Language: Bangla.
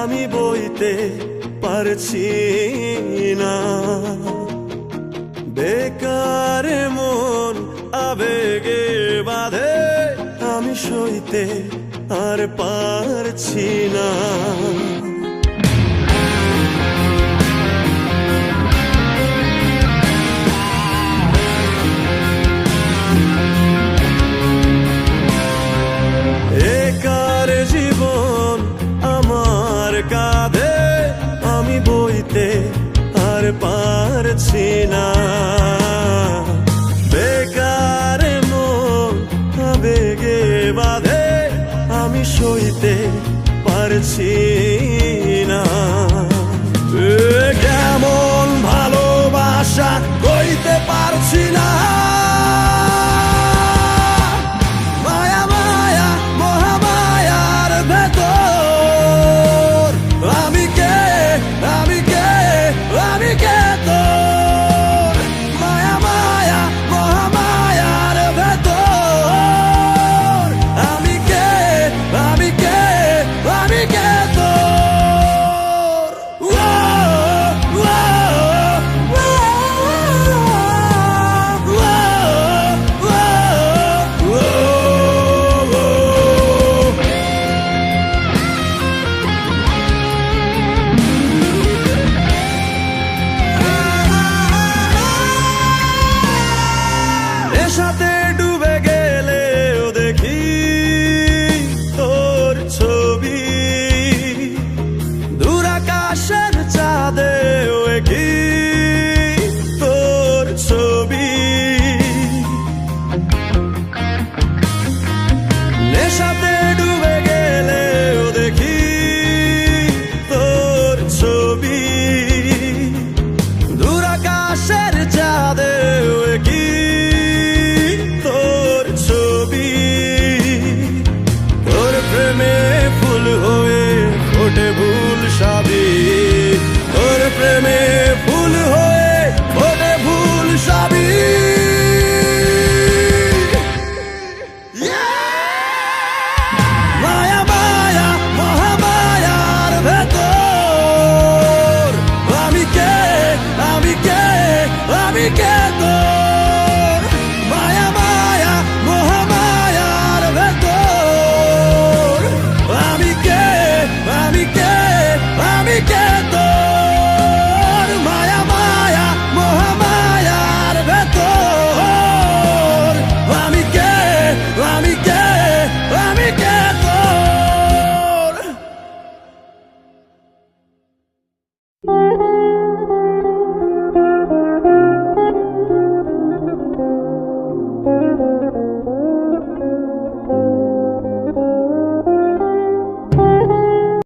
আমি বইতে পারছি না। বেকার মন আবেগে বাঁধে আমি সইতে আর পারছি না। পারছি না বেকার মন বাধে আমি সইতে পারছি না। Deixa Deus. কাটে ভুল সাবি তোর প্রেমে ফুল হয়ে ওরে ভুল সাবি মায়া কে?